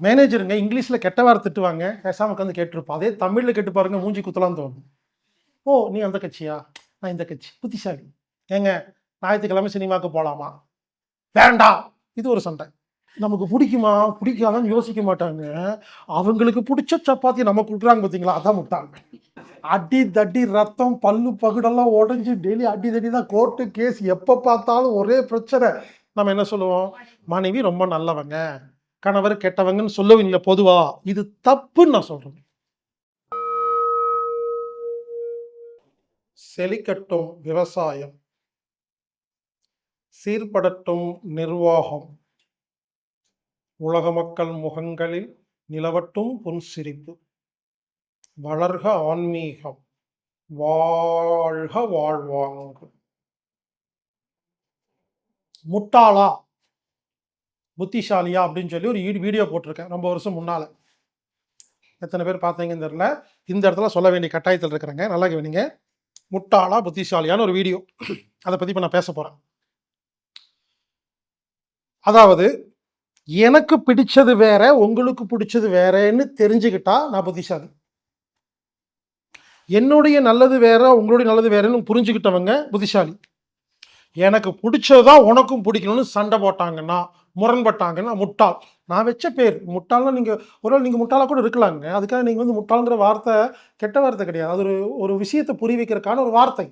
மேனேஜருங்க இங்கிலீஷில் கெட்ட வார்த்தை திட்டுவாங்க. பேசாமல் உட்காந்து கேட்டிருப்போம். அதே தமிழில் கேட்டு பாருங்க மூஞ்சி குத்தலாம் தோணும். ஓ நீ அந்த கட்சியா? நான் இந்த கட்சி. புத்திசாலி. ஏங்க ஞாயிற்றுக்கிழமை சினிமாவுக்கு போகலாமா வேண்டாம் இது ஒரு சண்டை. நமக்கு பிடிக்குமா? பிடிக்காதான்னு யோசிக்க மாட்டாங்க. அவங்களுக்கு பிடிச்ச சப்பாத்தி நம்ம கொடுக்குறாங்க பார்த்தீங்களா அதான் முட்டாங்க அடி தடி ரத்தம் பல்லு பகுடெல்லாம் உடஞ்சி டெய்லி அடி தடி தான். கோர்ட்டு கேஸ் எப்போ பார்த்தாலும் ஒரே பிரச்சனை. நம்ம என்ன சொல்லுவோம்? மனைவி ரொம்ப நல்லவங்க. கணவர் கெட்டவங்கன்னு சொல்லுவீங்களே பொதுவா. இது தப்புன்னு நான் சொல்றேன். செழிக்கட்டும் விவசாயம். சீர்படட்டும் நிர்வாகம். உலக மக்கள் முகங்களில் நிலவட்டும் புன்சிரிப்பு. வளர்க ஆன்மீகம். வாழ்க வாழ்வாங்கு. முட்டாளா? புத்திசாலியா அப்படின்னு சொல்லி ஒரு வீடியோ போட்டிருக்கேன் ரொம்ப வருஷம் முன்னால். எத்தனை பேர் பார்த்தீங்கன்னு தெரில இந்த இடத்துல சொல்ல வேண்டிய கட்டாயத்தில் இருக்கிறேங்க. நல்லா கவனிங்க. முட்டாளா புத்திசாலியான ஒரு வீடியோ. அதை பற்றி இப்போ நான் பேச போகிறேன் அதாவது எனக்கு பிடிச்சது வேற உங்களுக்கு பிடிச்சது வேறன்னு தெரிஞ்சுக்கிட்டா நான் புத்திசாலி. என்னுடைய நல்லது வேற உங்களுடைய நல்லது வேறன்னு புரிஞ்சுக்கிட்டவங்க புத்திசாலி. எனக்கு பிடிச்சதுதான் உனக்கும் பிடிக்கணும்னு சண்டை போட்டாங்கன்னா முரண்பட்டாங்கன்னா முட்டாள். நான் வச்ச பேர். முட்டாள்னா நீங்கள் ஒரு நீங்கள் முட்டாளாக கூட இருக்கலாங்க. அதுக்காக நீங்கள் வந்து முட்டாளுங்கிற வார்த்தை கெட்ட வார்த்தை கிடையாது. அது ஒரு ஒரு விஷயத்தை புரி வைக்கிறதுக்கான ஒரு வார்த்தை.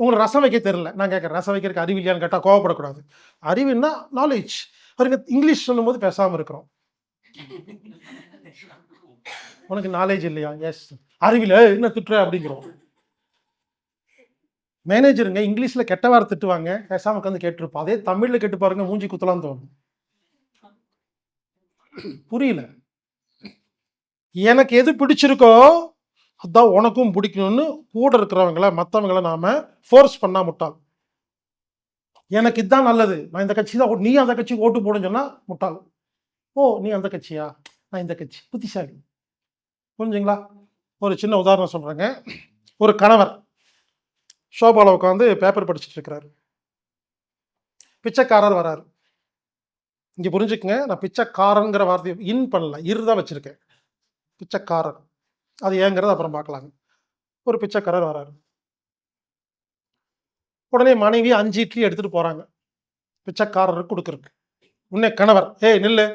உங்களுக்கு ரசம் வைக்க தெரில நான் கேட்குறேன் ரசம் வைக்கிறதுக்கு அறிவு இல்லையான்னு கேட்டால் கோவப்படக்கூடாது. அறிவுன்னா நாலேஜ் அவருக்கு இங்கிலீஷ் சொல்லும்போது பேசாமல் இருக்கிறோம். உனக்கு நாலேஜ் இல்லையா? எஸ் அறிவில் என்ன திட்டுற? அப்படிங்கிறோம். மேனேஜருங்க இங்கிலீஷில் கெட்ட வார திட்டுவாங்க பேசாமல் உட்காந்து கேட்டிருப்போம் அதே தமிழில் கேட்டு பாருங்க மூஞ்சி குத்தலாம் தோணும். புரியல. எனக்கு எது பிடிச்சிருக்கோ அதான் உனக்கும் பிடிக்கணும்னு கூட இருக்கிறவங்கள மற்றவங்கள நாம ஃபோர்ஸ் பண்ணா முட்டாள். எனக்கு இதுதான் நல்லது. நான் இந்த கட்சி தான் நீ அந்த கட்சிக்கு ஓட்டு போடுன்னு சொன்னா முட்டாள். ஓ நீ அந்த கட்சியா? நான் இந்த கட்சி. புத்திசாலி. புரிஞ்சுங்களா? ஒரு சின்ன உதாரணம் சொல்கிறேங்க ஒரு கணவர். ஷோபாவில் உட்காந்து பேப்பர் படிச்சுட்டு இருக்கிறாரு பிச்சைக்காரர் வராரு. இங்க புரிஞ்சுக்கங்க நான் பிச்சைக்காரங்கிற வார்த்தையை இன் பண்ணல இரு தான் வச்சிருக்கேன். பிச்சைக்காரர். அது ஏங்கிறது அப்புறம் பார்க்கலாங்க ஒரு பிச்சைக்காரர் வராரு. உடனே மனைவி அஞ்சு இட்லி எடுத்துட்டு போறாங்க. பிச்சைக்காரருக்கு கொடுக்குறக்கு உன்னே கணவர் ஏய் நில்லு.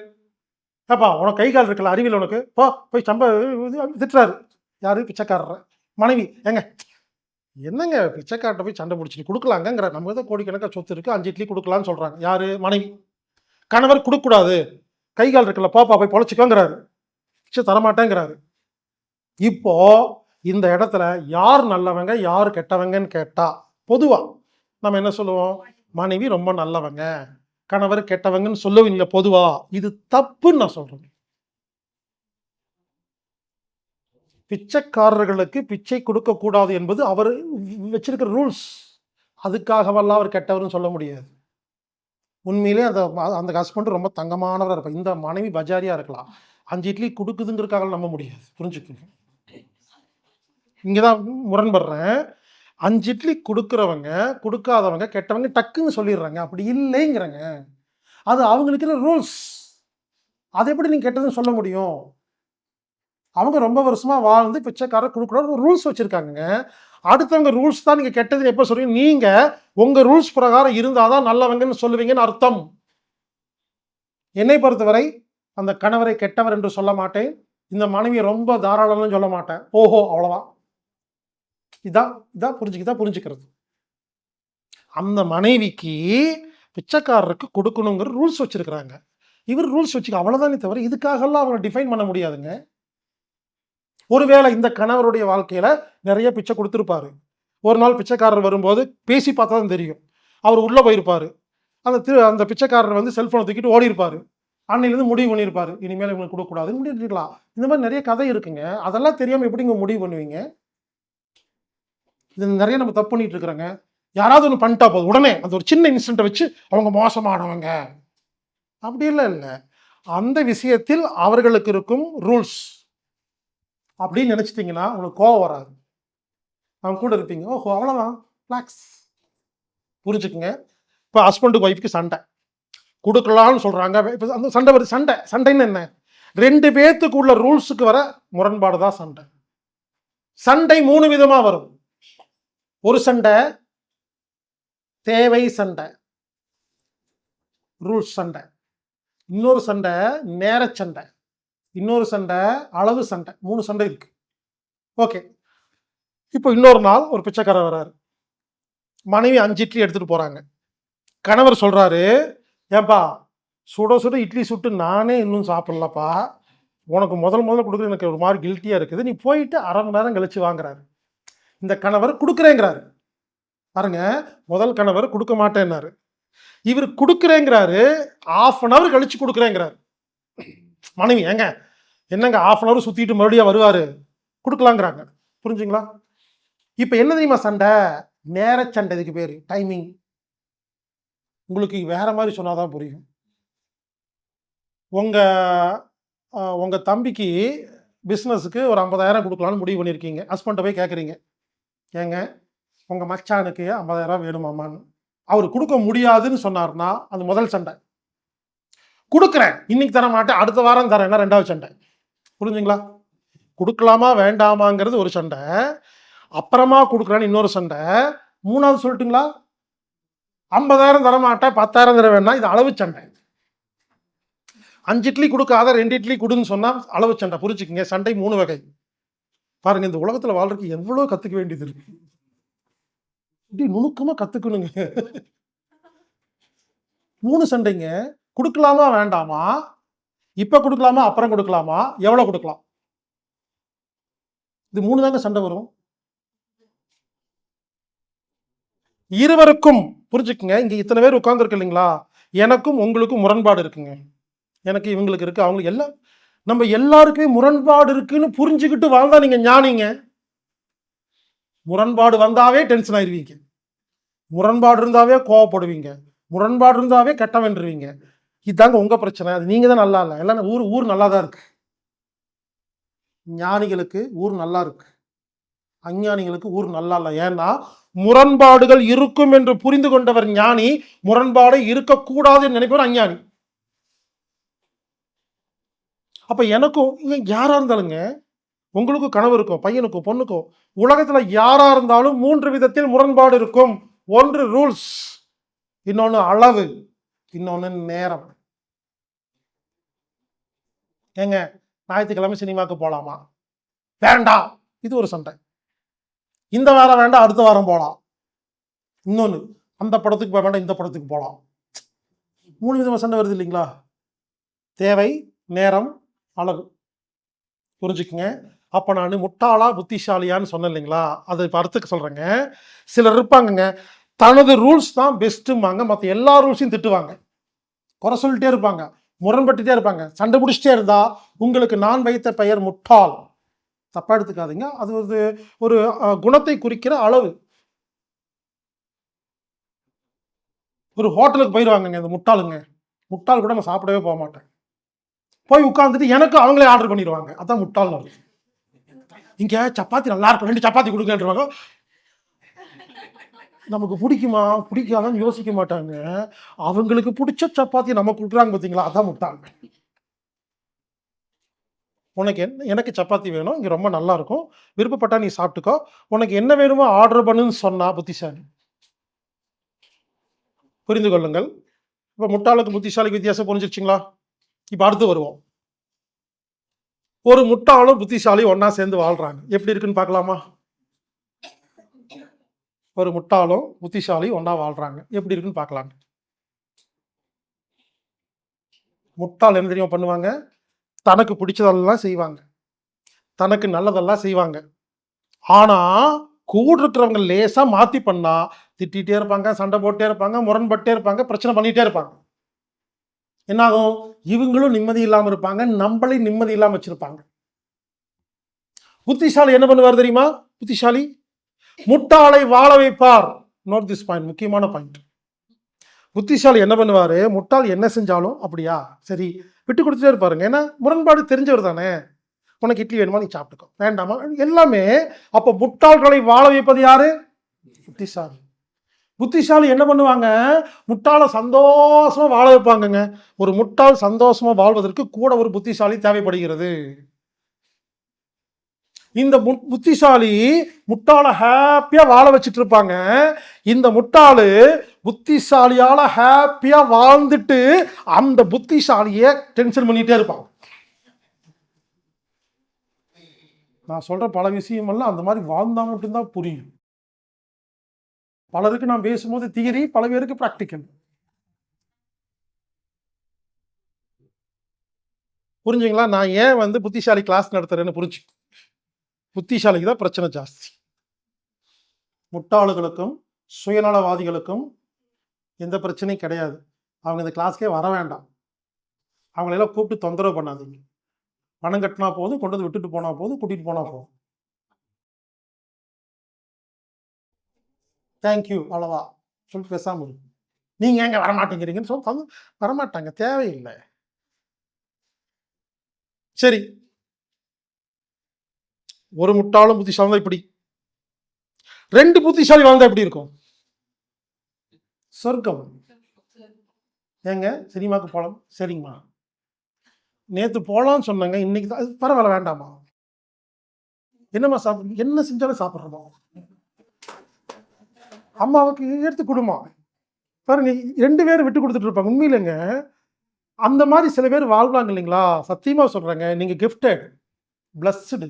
ஏப்பா உனக்கு கை கால் இருக்கல அறிவியல் உனக்கு. போ போய் சம்ப இது திட்டுறாரு. யாரு? பிச்சைக்காரர் மனைவி ஏங்க என்னங்க பிச்சைக்கார்ட்ட போய் சண்டை பிடிச்சிட்டு கொடுக்கலாங்கங்கிற? நம்ம தான் கோடிக்கணக்காக சொத்து இருக்குது அஞ்சு இட்லி கொடுக்கலான்னு சொல்கிறாங்க யார்? மனைவி. கணவர் கொடுக்கக்கூடாது. கை கால் இருக்கல பாப்பா போய் பொழைச்சிக்கோங்கிறாரு. பிச்சை தரமாட்டேங்கிறாரு. இப்போ இந்த இடத்துல யார் நல்லவங்க யார் கெட்டவங்கன்னு கேட்டால் பொதுவாக நம்ம என்ன சொல்லுவோம்? மனைவி ரொம்ப நல்லவங்க கணவர் கெட்டவங்கன்னு சொல்லுவீங்களா பொதுவாக இது தப்புன்னு நான் சொல்கிறேன் பிச்சைக்காரர்களுக்கு பிச்சை கொடுக்கக்கூடாது என்பது அவர் வச்சிருக்கிற ரூல்ஸ். அதுக்காகவெல்லாம் அவர் கெட்டவர்னு சொல்ல முடியாது. உண்மையிலே அந்த அந்த ஹஸ்பண்ட் ரொம்ப தங்கமானவராக இருப்பார். இந்த மனைவி பஜாரியாக இருக்கலாம். அஞ்சு இட்லி கொடுக்குதுங்கிறதுக்காக நம்ப முடியாது. புரிஞ்சுக்கோங்க இங்கே தான் முரண்படுறேன். அஞ்சு இட்லி கொடுக்குறவங்க கொடுக்காதவங்க கெட்டவங்க டக்குன்னு சொல்லிடுறாங்க. அப்படி இல்லைங்கிறங்க. அது அவங்களுக்கு ரூல்ஸ்? அதை எப்படி நீங்கள் கெட்டதுன்னு சொல்ல முடியும்? அவங்க ரொம்ப வருஷமாக வாழ்ந்து பிச்சைக்காரர் கொடுக்குற ஒரு ரூல்ஸ் வச்சுருக்காங்க அடுத்தவங்க ரூல்ஸ் தான் நீங்கள் கெட்டது எப்போ சொல்லுவீங்க நீங்கள் உங்கள் ரூல்ஸ் பிரகாரம் இருந்தால் தான் நல்லவங்கன்னு சொல்லுவீங்கன்னு அர்த்தம். என்னை பொறுத்தவரை அந்த கணவரை கெட்டவர் என்று சொல்ல மாட்டேன். இந்த மனைவியை ரொம்ப தாராளம்னு சொல்ல மாட்டேன். ஓஹோ அவ்வளோவா இதான் இதான் புரிஞ்சுக்கிதான் புரிஞ்சுக்கிறது. அந்த மனைவிக்கு பிச்சைக்காரருக்கு கொடுக்கணுங்கிற ரூல்ஸ் வச்சுருக்கிறாங்க. இவர் ரூல்ஸ் வச்சுக்க அவ்வளோதானே தவிர இதுக்காகலாம் அவங்களை டிஃபைன் பண்ண முடியாதுங்க. ஒருவேளை இந்த கணவருடைய வாழ்க்கையில் நிறைய பிச்சை கொடுத்துருப்பாரு. ஒரு நாள் பிச்சைக்காரர் வரும்போது பேசி பார்த்தா தான் தெரியும். அவர் உள்ளே போயிருப்பார். அந்த திரு அந்த பிச்சைக்காரர் வந்து செல்ஃபோனை தூக்கிட்டு ஓடி இருப்பாரு அன்னையிலேருந்து முடிவு பண்ணியிருப்பார். இனிமேல் இவங்களுக்கு கொடுக்கக்கூடாதுன்னு முடிஞ்சிருக்கலாம் இந்த மாதிரி நிறைய கதை இருக்குங்க. அதெல்லாம் தெரியாமல் எப்படிங்க முடிவு பண்ணுவீங்க? இது நிறைய நம்ம தப்பு பண்ணிட்டு இருக்கிறோங்க. யாராவது ஒன்று பண்ணிட்டா போதும். உடனே அந்த ஒரு சின்ன இன்சிடென்ட்டை வச்சு அவங்க மோசமானவங்க. அப்படி இல்லை இல்லை. அந்த விஷயத்தில் அவர்களுக்கு இருக்கும் ரூல்ஸ் அப்படின்னு நினச்சிட்டிங்கன்னா உங்களுக்கு கோவம் வராது. அவங்க கூட இருப்பீங்க ஓஹோ அவ்வளோதான் ரிலாக்ஸ் புரிஞ்சுக்குங்க. இப்போ ஹஸ்பண்டுக்கு ஒய்ஃப்க்கு சண்டை. கொடுக்கலாம்னு சொல்கிறாங்க இப்போ அந்த சண்டை வருது. சண்டை சண்டைன்னு என்ன? ரெண்டு பேத்துக்குள்ள ரூல்ஸுக்கு வர முரண்பாடு தான் சண்டை. சண்டை மூணு விதமாக வரும். ஒரு சண்டை தேவை சண்டை. ரூல்ஸ் சண்டை. இன்னொரு சண்டை நேர சண்டை. இன்னொரு சண்டை அளவு சண்டை மூணு சண்டை இருக்கு. ஓகே இப்போ இன்னொரு நாள் ஒரு பிச்சைக்காரர் வராரு. மனைவி அஞ்சு இட்லி எடுத்துட்டு போறாங்க. கணவர் சொல்றாரு ஏன்பா சுட சுட இட்லி சுட்டு நானே இன்னும் சாப்பிடலப்பா. உனக்கு முதல் முதல்ல கொடுக்குறது எனக்கு ஒரு மாதிரி கில்ட்டியாக இருக்குது. நீ போயிட்டு அரை மணி நேரம் கழிச்சு வாங்குறாரு. இந்த கணவர் கொடுக்குறேங்கிறாரு. பாருங்க முதல் கணவர் கொடுக்க மாட்டேன்னாரு. இவர் கொடுக்குறேங்கிறாரு ஆஃப் அன் ஹவர் கழிச்சு கொடுக்குறேங்கிறாரு. மனைவி ஏங்க என்னங்க ஆஃப் அன் ஹவர் சுற்றிட்டு மறுபடியும் வருவார்? கொடுக்கலாங்கிறாங்க. புரிஞ்சுங்களா? இப்போ என்ன தெரியுமா சண்டை? நேர சண்டை இதுக்கு பேர். டைமிங் உங்களுக்கு வேற மாதிரி சொன்னாதான் புரியும். உங்க உங்கள் உங்க தம்பிக்கு பிஸ்னஸுக்கு ஒரு ஐம்பதாயிரம் கொடுக்கலான்னு முடிவு பண்ணியிருக்கீங்க. ஹஸ்பண்ட்டை போய் கேட்குறீங்க ஏங்க உங்க மச்சானுக்கு ஐம்பதாயிரம் வேணுமாமான்னு அவர் கொடுக்க முடியாதுன்னு சொன்னார்னா அது முதல் சண்டை. கொடுக்குறேன். இன்னைக்கு தர மாட்டேன் அடுத்த வாரம் தரேன்னா ரெண்டாவது சண்டை. புரிஞ்சுங்களா? கொடுக்கலாமா வேண்டாமாங்கிறது ஒரு சண்டை. அப்புறமா கொடுக்குறேன்னு இன்னொரு சண்டை. மூணாவது சொல்லட்டுங்களா? ஐம்பதாயிரம் தரமாட்டேன் பத்தாயிரம் தர வேணா இது அளவு சண்டை. அஞ்சு இட்லி கொடுக்காத ரெண்டு இட்லி கொடுன்னு சொன்னால் அளவு சண்டை. புரிச்சுக்கங்க சண்டை மூணு வகை. பாருங்க இந்த உலகத்தில் வாழ்றதுக்கு எவ்வளோ கற்றுக்க வேண்டியது இருக்கு. இப்படி நுணுக்கமாக கற்றுக்கணுங்க மூணு சண்டைங்க. கொடுக்கலாமா வேண்டாமா? இப்போ கொடுக்கலாமா அப்புறம் கொடுக்கலாமா எவ்வளோ கொடுக்கலாம்? இது மூணு தாங்க சண்டை வரும். இருவருக்கும் புரிஞ்சுக்குங்க இங்கே இத்தனை பேர் உட்காந்துருக்கு இல்லைங்களா? எனக்கும் உங்களுக்கும் முரண்பாடு இருக்குங்க. எனக்கு இவங்களுக்கு இருக்குது அவங்களுக்கு எல்லாம் நம்ம எல்லாருக்குமே முரண்பாடு இருக்குன்னு புரிஞ்சுக்கிட்டு வாழ்ந்தா நீங்கள் ஞானிங்க. முரண்பாடு வந்தாவே டென்ஷன் ஆயிடுவீங்க முரண்பாடு இருந்தாவே கோவப்படுவீங்க. முரண்பாடு இருந்தாவே கெட்ட வென்றுவீங்க இதாங்க உங்க பிரச்சனை. அது நீங்க தான் நல்லா இல்லை. எல்லாம் ஊர் ஊர் நல்லா தான் இருக்கு. ஞானிகளுக்கு ஊர் நல்லா இருக்கு. அஞ்ஞானிகளுக்கு ஊர் நல்லா இல்லை. ஏன்னா முரண்பாடுகள் இருக்கும் என்று புரிந்து கொண்டவர் ஞானி முரண்பாடு இருக்கக்கூடாதுன்னு நினைப்பவர் அஞ்ஞானி. அப்ப எனக்கும் யாரா இருந்தாலுங்க உங்களுக்கும் கனவு இருக்கும் பையனுக்கும் பொண்ணுக்கும் உலகத்துல யாரா இருந்தாலும் மூன்று விதத்தில் முரண்பாடு இருக்கும். ஒன்று ரூல்ஸ் இன்னொன்று அளவு இன்னொன்று நேரம். ஏங்க ஞாயிற்றுக்கிழமை சினிமாவுக்கு போகலாமா வேண்டாம் இது ஒரு சண்டை. இந்த வாரம் வேண்டாம் அடுத்த வாரம் போகலாம் இன்னொன்று அந்த படத்துக்கு போக வேண்டாம் இந்த படத்துக்கு போகலாம் மூணு விதமாக சண்டை வருது இல்லைங்களா? தேவை நேரம் அளவு புரிஞ்சுக்குங்க. அப்போ நான் முட்டாளா புத்திசாலியான்னு சொன்னேன் இல்லைங்களா? அதை இப்போ அடுத்துக்கு சொல்கிறேங்க சிலர் இருப்பாங்கங்க. தனது ரூல்ஸ் தான் பெஸ்ட்டும்பாங்க. மற்ற எல்லா ரூல்ஸையும் திட்டுவாங்க. குறை சொல்லிட்டே இருப்பாங்க. முரண்பட்டுட்டே இருப்பாங்க. சண்டை பிடிச்சிட்டே இருந்தா உங்களுக்கு நான் வைத்த பெயர் முட்டாள். தப்பா எடுத்துக்காதீங்க. அது ஒரு ஒரு குணத்தை குறிக்கிற அளவு. ஒரு ஹோட்டலுக்கு போயிடுவாங்கங்க இந்த முட்டாளுங்க. முட்டாள் கூட நான் சாப்பிடவே போக மாட்டேன். போய் உட்காந்துட்டு எனக்கு அவங்களே ஆர்டர் பண்ணிடுவாங்க. அதான் முட்டாள் அர்த்தம். இங்க சப்பாத்தி நல்லா இருக்கும். ரெண்டு சப்பாத்தி கொடுங்கன்றவாங்க. நமக்கு பிடிக்குமா? பிடிக்காதான்னு யோசிக்க மாட்டாங்க. அவங்களுக்கு பிடிச்ச சப்பாத்தி நம்ம கொடுக்குறாங்க பார்த்தீங்களா அதான் முட்டாள். உனக்கு என்ன எனக்கு சப்பாத்தி வேணும் இங்கே ரொம்ப நல்லா இருக்கும். விருப்பப்பட்டா நீ சாப்பிட்டுக்கோ. உனக்கு என்ன வேணுமோ ஆர்டர் பண்ணுன்னு சொன்னா புத்திசாலி. புரிந்து கொள்ளுங்கள். இப்போ முட்டாளுக்கு புத்திசாலிக்கு வித்தியாசம் புரிஞ்சிருச்சுங்களா? இப்போ அடுத்து வருவோம். ஒரு முட்டாளும் புத்திசாலி ஒன்றா சேர்ந்து வாழ்கிறாங்க எப்படி இருக்குன்னு பார்க்கலாமா? ஒரு முட்டாளும் புத்திசாலி ஒன்றா வாழ்கிறாங்க எப்படி இருக்குன்னு பார்க்கலாங்க. முட்டாள் என்ன தெரியுமா பண்ணுவாங்க? தனக்கு பிடிச்சதெல்லாம் செய்வாங்க. தனக்கு நல்லதெல்லாம் செய்வாங்க. ஆனால் கூட இருக்கிறவங்க லேசாக மாற்றி பண்ணால் திட்டிகிட்டே இருப்பாங்க சண்டை போட்டே இருப்பாங்க முரண்பட்டே இருப்பாங்க பிரச்சனை பண்ணிகிட்டே இருப்பாங்க. என்னாகும்? இவங்களும் நிம்மதி இல்லாமல் இருப்பாங்க நம்மளையும் நிம்மதி இல்லாமல் வச்சுருப்பாங்க. புத்திசாலி என்ன பண்ணுவார் தெரியுமா? புத்திசாலி முட்டாளை வாழ வைப்பார். நோட் திஸ் பாயிண்ட் முக்கியமான பாயிண்ட் புத்திசாலி என்ன பண்ணுவார்? முட்டாள் என்ன செஞ்சாலும் அப்படியா? சரி விட்டு கொடுத்துட்டே இருப்பாருங்க. ஏன்னா முரண்பாடு தெரிஞ்சவர் தானே. உனக்கு இட்லி வேணுமா நீ சாப்பிட்டுக்கோ. வேண்டாமா? எல்லாமே அப்போ முட்டாள்களை வாழ வைப்பது யாரு? புத்திசாலி. புத்திசாலி என்ன பண்ணுவாங்க? முட்டாளை சந்தோஷமா வாழ வைப்பாங்கங்க. ஒரு முட்டாள் சந்தோஷமா வாழ்வதற்கு கூட ஒரு புத்திசாலி தேவைப்படுகிறது. இந்த மு- புத்திசாலி முட்டாளை ஹாப்பியாக வாழ வச்சுட்டு இருப்பாங்க இந்த முட்டாளு புத்திசாலியால் ஹாப்பியாக வாழ்ந்துட்டு அந்த புத்திசாலியை டென்ஷன் பண்ணிகிட்டே இருப்பாங்க நான் சொல்கிற பல விஷயமெல்லாம் அந்த மாதிரி வாழ்ந்தா மட்டும்தான் புரியும். பலருக்கு நான் பேசும்போது தியரி பல பேருக்கு ப்ராக்டிக்கல் புரிஞ்சுங்களா? நான் ஏன் வந்து புத்திசாலி கிளாஸ் நடத்துறேன்னு புரிஞ்சு புத்திசாலிக்கு தான் பிரச்சனை ஜாஸ்தி. முட்டாளுகளுக்கும் சுயநலவாதிகளுக்கும் எந்த பிரச்சனையும் கிடையாது. அவங்க இந்த கிளாஸ்க்கே வர வேண்டாம். அவங்களெல்லாம் கூப்பிட்டு தொந்தரவு பண்ணாதீங்க. பணம் கட்டினா போதும் கொண்டு வந்து விட்டுட்டு போனால் போதும் கூட்டிகிட்டு போனால் போதும். தேங்க்யூ அவ்வளோவா. சொல்லிட்டு பேசாமல் நீங்கள் ஏங்க வரமாட்டேங்கிறீங்கன்னு சொல்லி தந்து வரமாட்டாங்க தேவையில்லை. சரி. ஒரு முட்டாளும் புத்திசாலி தான் இப்படி? ரெண்டு புத்திசாலி வாழ்ந்தா எப்படி இருக்கும்? சொர்க்கம். ஏங்க சினிமாக்கு போகலாம் சரிங்கம்மா. நேற்று போகலான்னு சொன்னாங்க இன்னைக்கு தான் பரவாயில்ல வேண்டாமா என்னம்மா சாப்பிடு என்ன செஞ்சாலும் சாப்பிட்றோமா? அம்மாவுக்கு எடுத்து கொடுமா. பாருங்க ரெண்டு பேரும் விட்டு கொடுத்துட்டு இருப்பாங்க. உண்மையிலங்க அந்த மாதிரி சில பேர் வாழ்வாங்க இல்லைங்களா? சத்தியமா சொல்றேங்க நீங்க கிஃப்டட் பிளஸ்டு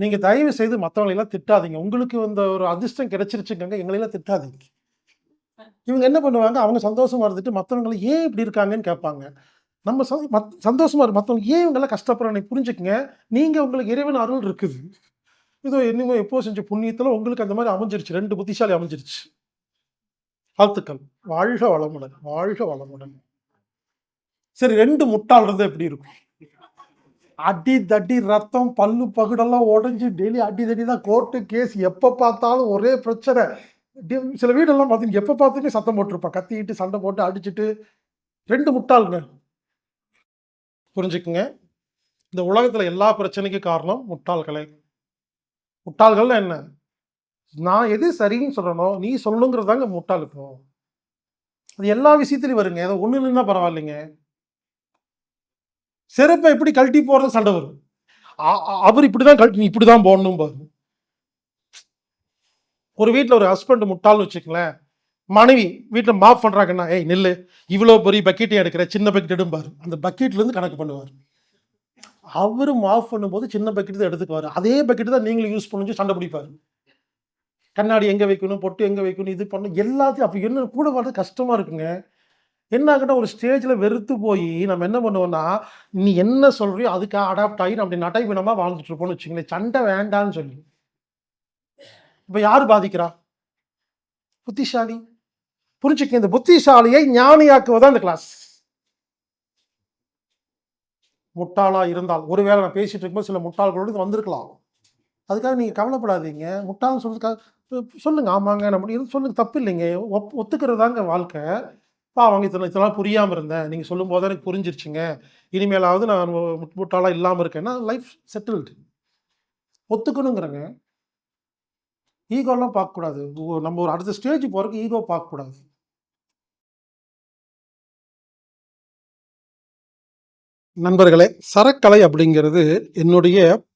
நீங்கள் தயவு செய்து மற்றவங்களெல்லாம் திட்டாதீங்க. உங்களுக்கு இந்த ஒரு அதிர்ஷ்டம் கிடைச்சிருச்சுங்க எங்களையெல்லாம் திட்டாதீங்க. இவங்க என்ன பண்ணுவாங்க? அவங்க சந்தோஷமாக இருந்துட்டு மற்றவங்களை ஏன் இப்படி இருக்காங்கன்னு கேட்பாங்க. நம்ம சந்தோ- மத்- சந்தோஷமாக இரு மற்றவங்க ஏன் இவங்கெல்லாம் கஷ்டப்படுறேன் புரிஞ்சுக்கங்க. நீங்கள் உங்களுக்கு இறைவன் அருள் இருக்குது. இதோ என்னமோ எப்போ செஞ்ச புண்ணியத்தில் உங்களுக்கு அந்த மாதிரி அமைஞ்சிருச்சு. ரெண்டு புத்திசாலி அமைஞ்சிருச்சு. வாழ்த்துக்கள். வாழ்க வளமுடன். வாழ்க வளமுடன். சரி ரெண்டு முட்டாள் இருந்தால் எப்படி இருக்கும்? அடி தடி ரத்தம் பல்லு பகுடெல்லாம் உடஞ்சி டெய்லி அடி தடி தான் கோர்ட்டு கேஸ் எப்போ பார்த்தாலும் ஒரே பிரச்சனை. சில வீடெல்லாம் பார்த்தீங்கன்னா எப்போ பார்த்துட்டு சத்தம் போட்டிருப்பா. கத்திக்கிட்டு சண்டை போட்டு அடிச்சிட்டு ரெண்டு முட்டாளுங்க புரிஞ்சுக்குங்க? இந்த உலகத்தில் எல்லா பிரச்சனைக்கும் காரணம் முட்டாள்களே. முட்டாள்கள்னா என்ன? நான் எது சரின்னு சொல்லணும் நீ சொல்லணுங்கிறதாங்க முட்டாள் இப்போ. அது எல்லா விஷயத்துலையும் வருங்க. ஏதோ ஒன்று இல்லைன்னா பரவாயில்லைங்க. செருப்பை எப்படி கழட்டி போறது சண்டை வரும் அவர் இப்படிதான் கழட்டி இப்படிதான் போடணும் பாரு ஒரு வீட்டில் ஒரு ஹஸ்பண்ட் முட்டாள்னு வச்சுக்கங்களேன். மனைவி வீட்டில் மாஃப் பண்ணுறாங்கன்னா ஏய் நெல் இவ்வளோ பெரிய பக்கெட்டை எடுக்கிற சின்ன பக்கெட் எடும்பாரு அந்த பக்கெட்லேருந்து கணக்கு பண்ணுவார். அவரும் மாஃப் பண்ணும்போது சின்ன பக்கெட் தான் எடுத்துக்குவார். அதே பக்கெட் தான் நீங்களும் யூஸ் பண்ணி சண்டை பிடிப்பார். கண்ணாடி எங்கே வைக்கணும் பொட்டு எங்கே வைக்கணும் இது பண்ணணும் எல்லாத்தையும் அப்போ என்ன கூட வர்றது கஷ்டமாக இருக்குங்க. என்னாகிட்ட ஒரு ஸ்டேஜில் வெறுத்து போய் நம்ம என்ன பண்ணுவோம்னா நீ என்ன சொல்கிறியோ அதுக்கு அடாப்ட் ஆகி அப்படி நடைபிணமா வாழ்ந்துட்டு இருப்போம்னு வச்சுங்களேன் சண்டை வேண்டான்னு சொல்லி. இப்போ யார் பாதிக்கிறா? புத்திசாலி. புரிஞ்சுக்க இந்த புத்திசாலியை ஞானியாக்குவதான் இந்த கிளாஸ் முட்டாளா இருந்தால் ஒருவேளை நான் பேசிட்டு இருக்கும்போது சில முட்டாள்களோடு வந்திருக்கலாம். அதுக்காக நீங்கள் கவலைப்படாதீங்க. முட்டாள்னு சொல்றதுக்காக சொல்லுங்க ஆமாங்க நம்ம இது சொல்லுங்க தப்பு இல்லைங்க. ஒப் ஒத்துக்கிறதாங்க வாழ்க்கை. பாவங்க இத்தனை இத்தனை நாள் புரியாமல் இருந்தேன். நீங்கள் சொல்லும் போது எனக்கு புரிஞ்சிருச்சுங்க. இனிமேலாவது நான் முட்- இல்லாமல் இருக்கேன்னா லைஃப் செட்டில்டு ஒத்துக்கணுங்கிறங்க. ஈகோலாம் பார்க்கக்கூடாது. நம்ம ஒரு அடுத்த ஸ்டேஜ் போகிறதுக்கு ஈகோ பார்க்கக்கூடாது. நண்பர்களே சரக்கலை அப்படிங்கிறது என்னுடைய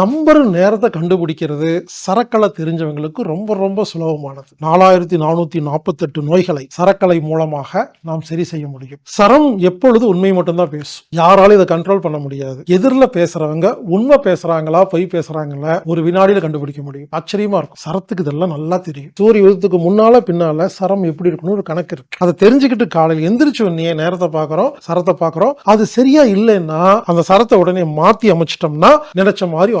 நம்பர் நேரத்தை கண்டுபிடிக்கிறது சரக்கலை தெரிஞ்சவங்களுக்கு ரொம்ப ரொம்ப சுலபமானது. நாலாயிரத்தி நானூத்தி நாற்பத்தெட்டு நோய்களை சரக்கலை மூலமாக நாம் சரி செய்ய முடியும். சரம் எப்பொழுது உண்மை மட்டும்தான் பேசும். யாராலும் இதை கண்ட்ரோல் பண்ண முடியாது. எதிரில் பேசுறவங்க உண்மை பேசுறாங்களா பொய் பேசுறாங்களா ஒரு வினாடியில் கண்டுபிடிக்க முடியும். ஆச்சரியமா இருக்கும். சரத்துக்கு இதெல்லாம் நல்லா தெரியும். சூரிய உதயத்துக்கு முன்னால பின்னால சரம் எப்படி இருக்கணும் ஒரு கணக்கு இருக்கு. அதை தெரிஞ்சுக்கிட்டு காலையில் எந்திரிச்சு உடனே நேரத்தை பார்க்குறோம் சரத்தை பார்க்குறோம். அது சரியா இல்லைன்னா அந்த சரத்தை உடனே மாற்றி அமைச்சிட்டோம்னா நினைச்ச மாதிரி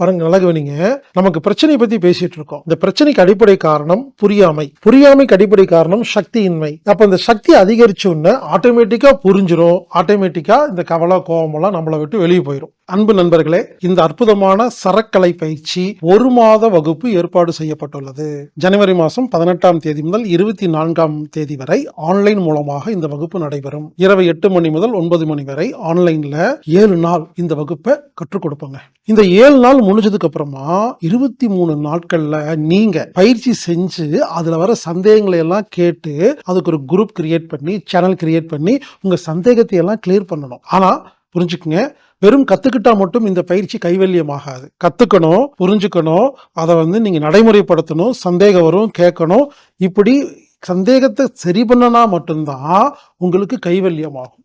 பாருங்க நல்லா கவனிங்க. நமக்கு பிரச்சனையை பத்தி பேசிட்டு இருக்கோம். இந்த பிரச்சனைக்கு அடிப்படை காரணம் புரியாமை. புரியாமைக்கு அடிப்படை காரணம் சக்தியின்மை. அப்ப இந்த சக்தி அதிகரிச்ச உடனே ஆட்டோமேட்டிக்கா புரிஞ்சிடும் ஆட்டோமேட்டிக்கா இந்த கவலை கோபமெல்லாம் நம்மளை விட்டு வெளியே போயிடும் அன்பு நண்பர்களே இந்த அற்புதமான சரக்கலை பயிற்சி ஒரு மாத வகுப்பு ஏற்பாடு செய்யப்பட்டுள்ளது. ஜனவரி மாதம் பதினெட்டாம் தேதி முதல் இருபத்தி நான்காம் தேதி வரை ஆன்லைன் மூலமாக இந்த வகுப்பு நடைபெறும். இரவு எட்டு மணி முதல் ஒன்பது மணி வரை ஆன்லைன்ல ஏழு நாள் இந்த வகுப்பை கற்றுக் கொடுப்போங்க. இந்த ஏழு நாள் முடிஞ்சதுக்கு அப்புறமா இருபத்தி மூணு நாட்கள்ல நீங்க பயிற்சி செஞ்சு அதுல வர சந்தேகங்களை எல்லாம் கேட்டு அதுக்கு ஒரு குரூப் கிரியேட் பண்ணி சேனல் கிரியேட் பண்ணி உங்க சந்தேகத்தை எல்லாம் கிளியர் பண்ணணும். ஆனா புரிஞ்சுக்குங்க. வெறும் கற்றுக்கிட்டால் மட்டும் இந்த பயிற்சி கைவல்யமாகாது. கற்றுக்கணும் புரிஞ்சுக்கணும் அதை வந்து நீங்கள் நடைமுறைப்படுத்தணும் சந்தேகம் வரும் கேட்கணும். இப்படி சந்தேகத்தை சரி பண்ணனா மட்டும்தான் உங்களுக்கு கைவல்யமாகும்.